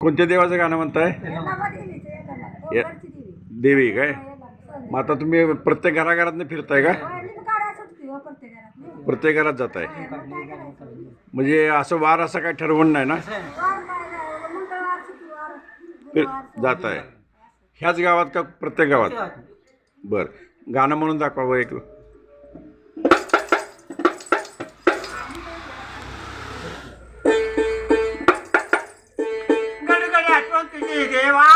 कोणत्या देवाचं गाणं म्हणताय? देवी. काय? मग आता तुम्ही प्रत्येक घराघरात फिरताय का? हो, प्रत्येक घरात जात आहे म्हणजे असं वार असं काय ठरवून नाही ना? जात आहे ह्याच गावात का प्रत्येक गावात? बरं. गाणं म्हणून दाखवावं एक. தேவா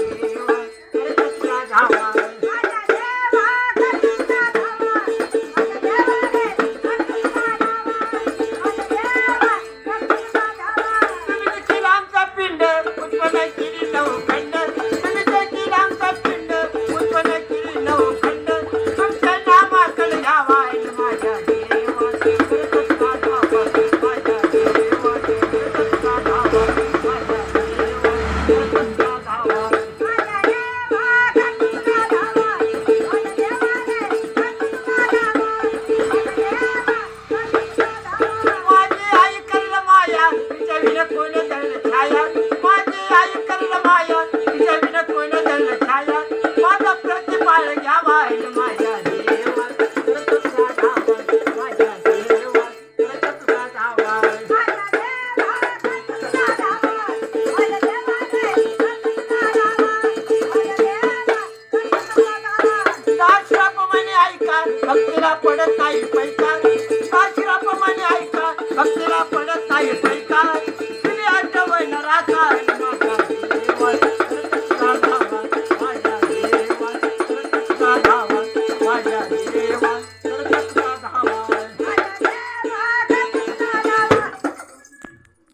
दास प्रमाणे ऐका. भक्तीला पडत नाही पैसा.